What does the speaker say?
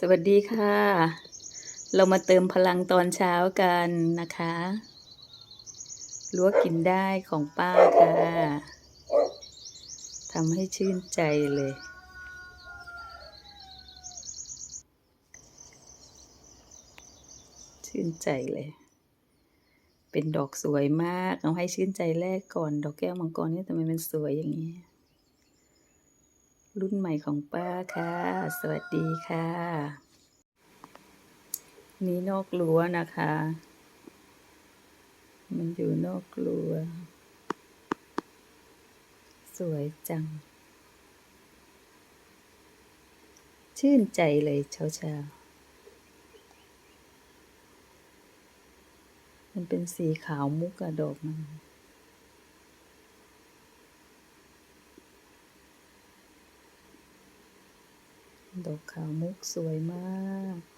สวัสดีค่ะ เรามาเติมพลังตอนเช้ากันนะคะลวกกินได้ของป้าค่ะทำให้ชื่นใจเลย ชื่นใจเลย เป็นดอกสวยมาก เอาให้ชื่นใจแรกก่อน ดอกแก้วมังกรนี่ทำไมมันสวยอย่างนี้ รุ่นใหม่ของป้าค่ะ สวัสดีค่ะ นี่นอกรั้วนะคะ มันอยู่นอกรั้ว สวยจัง ชื่นใจเลยเช้าเช้าๆมันเป็นสีขาวมุกอะดอกมัน ดอกขาวมุกสวยมาก